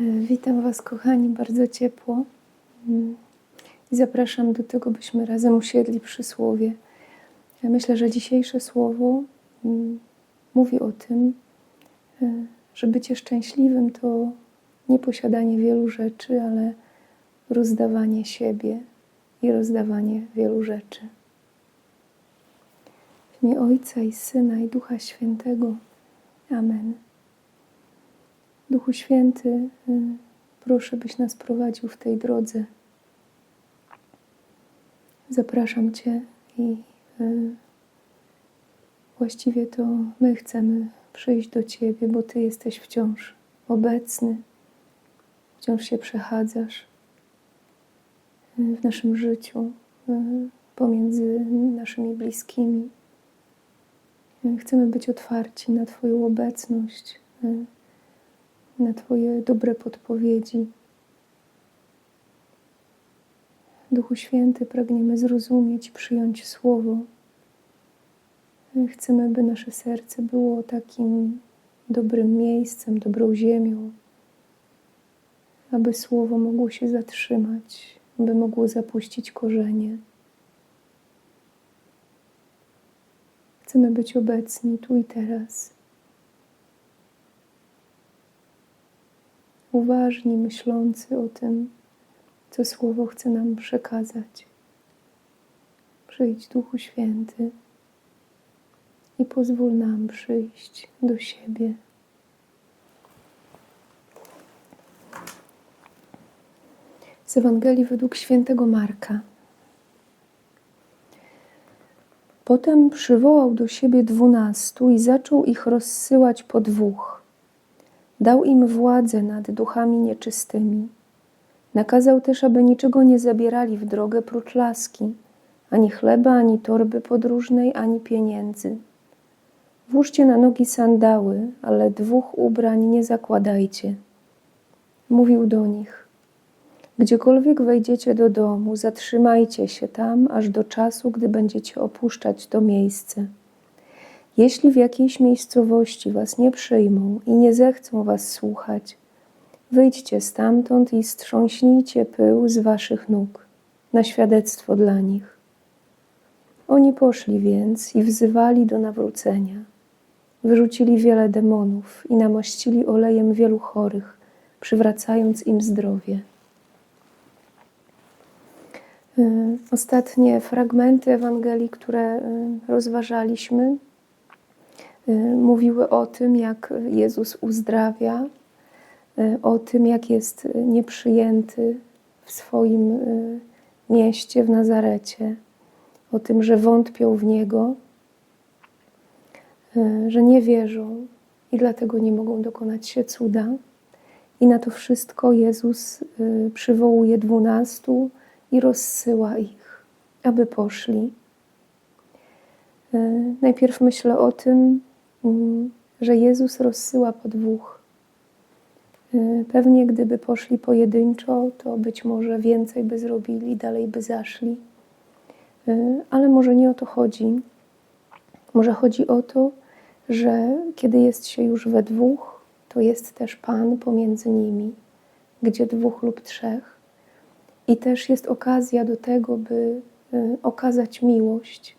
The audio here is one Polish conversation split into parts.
Witam Was, kochani, bardzo ciepło. I zapraszam do tego, byśmy razem usiedli przy słowie. Ja myślę, że dzisiejsze słowo mm, mówi o tym, e, że bycie szczęśliwym to nie posiadanie wielu rzeczy, ale rozdawanie siebie i rozdawanie wielu rzeczy. W imię Ojca i Syna i Ducha Świętego. Amen. Duchu Święty, y, proszę, byś nas prowadził w tej drodze. Zapraszam Cię i y, właściwie to my chcemy przyjść do Ciebie, bo Ty jesteś wciąż obecny, wciąż się przechadzasz y, w naszym życiu, pomiędzy naszymi bliskimi. Chcemy być otwarci na Twoją obecność na Twoje dobre podpowiedzi. Duchu Święty, pragniemy zrozumieć, przyjąć Słowo. Chcemy, by nasze serce było takim dobrym miejscem, dobrą ziemią, aby Słowo mogło się zatrzymać, aby mogło zapuścić korzenie. Chcemy być obecni tu i teraz. Uważni, myślący o tym, co Słowo chce nam przekazać. Przyjdź, Duchu Święty, i pozwól nam przyjść do siebie. Z Ewangelii według świętego Marka. Potem przywołał do siebie dwunastu i zaczął ich rozsyłać po dwóch Dał im władzę nad duchami nieczystymi. Nakazał też, aby niczego nie zabierali w drogę prócz laski, ani chleba, ani torby podróżnej, ani pieniędzy. Włóżcie na nogi sandały, ale dwóch ubrań nie zakładajcie. Mówił do nich: Gdziekolwiek wejdziecie do domu, zatrzymajcie się tam, aż do czasu, gdy będziecie opuszczać to miejsce. Jeśli w jakiejś miejscowości was nie przyjmą i nie zechcą was słuchać, wyjdźcie stamtąd i strząśnijcie pył z waszych nóg na świadectwo dla nich. Oni poszli więc i wzywali do nawrócenia. Wyrzucili wiele demonów i namościli olejem wielu chorych, przywracając im zdrowie. Y, ostatnie fragmenty Ewangelii, które y, rozważaliśmy, mówiły o tym, jak Jezus uzdrawia, y, o tym, jak jest nieprzyjęty w swoim y, mieście, w Nazarecie, o tym, że wątpią w Niego, że nie wierzą i dlatego nie mogą dokonać się cuda. I na to wszystko Jezus przywołuje dwunastu i rozsyła ich, aby poszli. Najpierw myślę o tym, że Jezus rozsyła po dwóch. Y, pewnie gdyby poszli pojedynczo, to być może więcej by zrobili, dalej by zaszli. Y, ale może nie o to chodzi. Może chodzi o to, że kiedy jest się już we dwóch, to jest też Pan pomiędzy nimi, gdzie dwóch lub trzech. I też jest okazja do tego, by y, okazać miłość,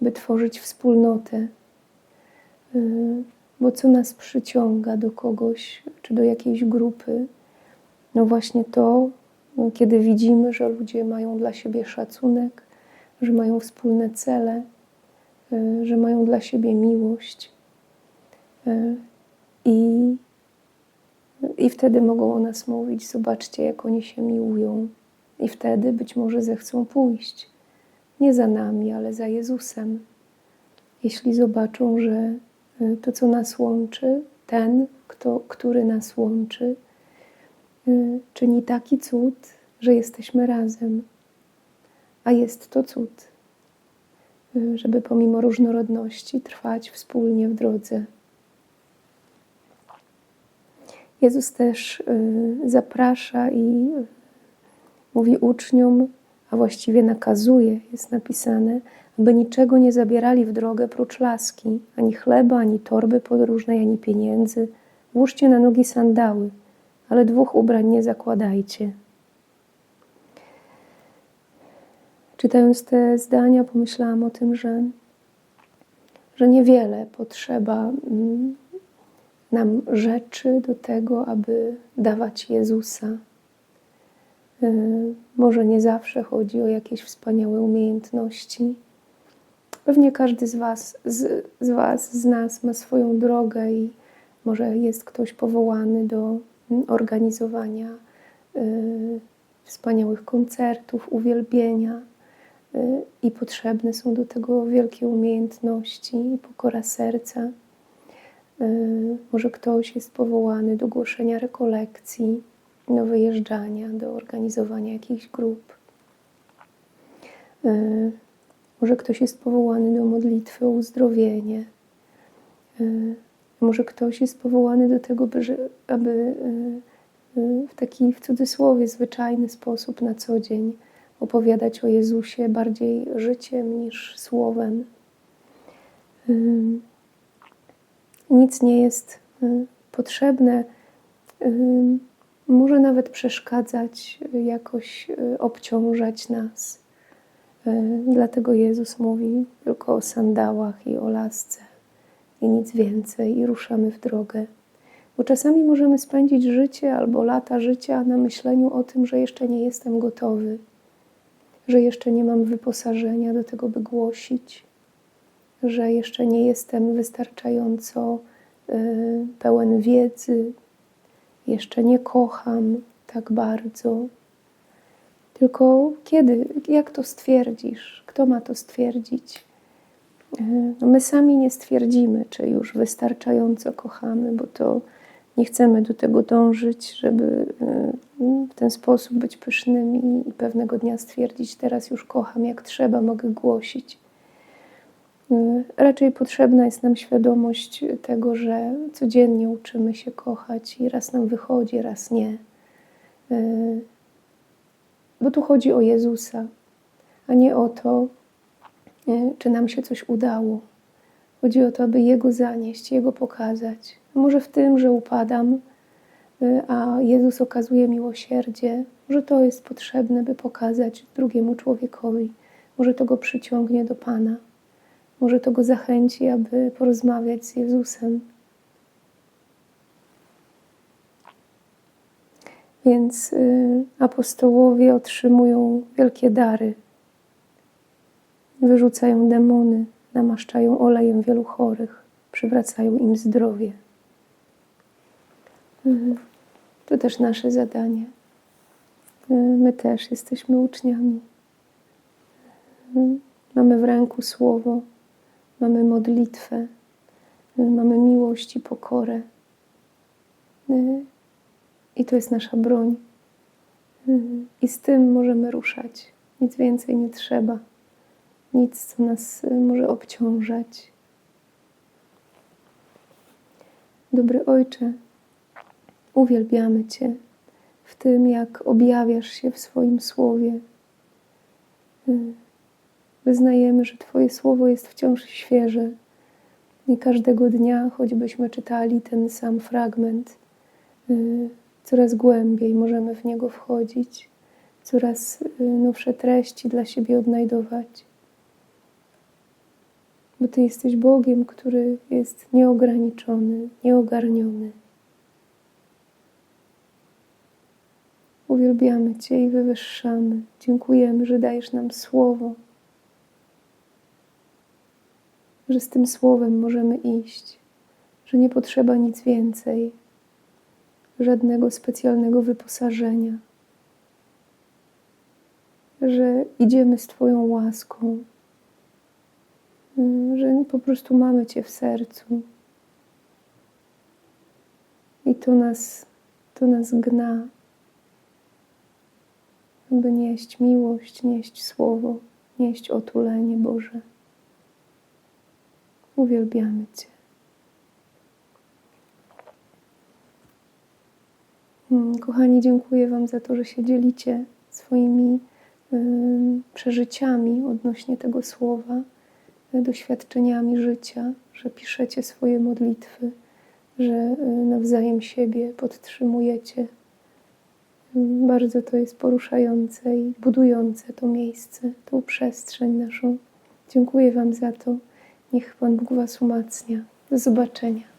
by tworzyć wspólnotę, bo co nas przyciąga do kogoś czy do jakiejś grupy? No właśnie to, no, kiedy widzimy, że ludzie mają dla siebie szacunek, że mają wspólne cele, y, że mają dla siebie miłość. Y, I, I wtedy mogą o nas mówić: Zobaczcie, jak oni się miłują. I wtedy być może zechcą pójść. Nie za nami, ale za Jezusem. Jeśli zobaczą, że Y, to, co nas łączy, ten, kto, który nas łączy, y, czyni taki cud, że jesteśmy razem. A jest to cud, y, żeby pomimo różnorodności trwać wspólnie w drodze. Jezus też zaprasza i mówi uczniom, a właściwie nakazuje, jest napisane, aby niczego nie zabierali w drogę prócz laski, ani chleba, ani torby podróżnej, ani pieniędzy. Włóżcie na nogi sandały, ale dwóch ubrań nie zakładajcie. Czytając te zdania, pomyślałam o tym, że, że niewiele potrzeba mm, nam rzeczy do tego, aby dawać Jezusa. Y, może nie zawsze chodzi o jakieś wspaniałe umiejętności. Pewnie każdy z was, z, z was, z nas ma swoją drogę i może jest ktoś powołany do mm, organizowania y, wspaniałych koncertów, uwielbienia y, i potrzebne są do tego wielkie umiejętności i pokora serca. Może ktoś jest powołany do głoszenia rekolekcji, do wyjeżdżania, do organizowania jakichś grup. Y, może ktoś jest powołany do modlitwy o uzdrowienie. Y, może ktoś jest powołany do tego, aby w taki w cudzysłowie zwyczajny sposób na co dzień opowiadać o Jezusie bardziej życiem niż słowem nic nie jest potrzebne, może nawet przeszkadzać, y, jakoś obciążać nas. Dlatego Jezus mówi tylko o sandałach i o lasce i nic więcej, i ruszamy w drogę. Bo czasami możemy spędzić życie albo lata życia na myśleniu o tym, że jeszcze nie jestem gotowy, że jeszcze nie mam wyposażenia do tego, by głosić, że jeszcze nie jestem wystarczająco y, pełen wiedzy, jeszcze nie kocham tak bardzo. Tylko kiedy, jak to stwierdzisz? Kto ma to stwierdzić? Y, no my sami nie stwierdzimy, czy już wystarczająco kochamy, bo to nie chcemy do tego dążyć, żeby y, w ten sposób być pysznymi i pewnego dnia stwierdzić, teraz już kocham jak trzeba, mogę głosić. Y, raczej potrzebna jest nam świadomość tego, że codziennie uczymy się kochać i raz nam wychodzi, raz nie. Y, bo tu chodzi o Jezusa, a nie o to, y, czy nam się coś udało. Chodzi o to, aby Jego zanieść, Jego pokazać. Może w tym, że upadam, a Jezus okazuje miłosierdzie, może to jest potrzebne, by pokazać drugiemu człowiekowi. Może to go przyciągnie do Pana. Może to go zachęci, aby porozmawiać z Jezusem. Więc y, apostołowie otrzymują wielkie dary. Wyrzucają demony, namaszczają olejem wielu chorych, przywracają im zdrowie. Y, to też nasze zadanie. Y, my też jesteśmy uczniami. Mamy w ręku słowo mamy modlitwę, mamy miłość i pokorę. I to jest nasza broń. I z tym możemy ruszać. Nic więcej nie trzeba. Nic, co nas może obciążać. Dobry Ojcze, uwielbiamy Cię w tym, jak objawiasz się w swoim słowie. Wyznajemy, że Twoje słowo jest wciąż świeże i każdego dnia, choćbyśmy czytali ten sam fragment, y, coraz głębiej możemy w niego wchodzić, coraz y, nowsze treści dla siebie odnajdować. Bo Ty jesteś Bogiem, który jest nieograniczony, nieogarniony. Uwielbiamy Cię i wywyższamy. Dziękujemy, że dajesz nam słowo że z tym słowem możemy iść, że nie potrzeba nic więcej, żadnego specjalnego wyposażenia, że idziemy z Twoją łaską, że po prostu mamy Cię w sercu. I to nas, to nas gna, by nieść miłość, nieść słowo, nieść otulenie Boże. Uwielbiamy Cię. Hmm, kochani, dziękuję Wam za to, że się dzielicie swoimi przeżyciami odnośnie tego słowa, doświadczeniami życia, że piszecie swoje modlitwy, że y, nawzajem siebie podtrzymujecie Mm, Bardzo to jest poruszające i budujące to miejsce, tą przestrzeń naszą. Dziękuję Wam za to. Niech Pan Bóg Was umacnia. Do zobaczenia.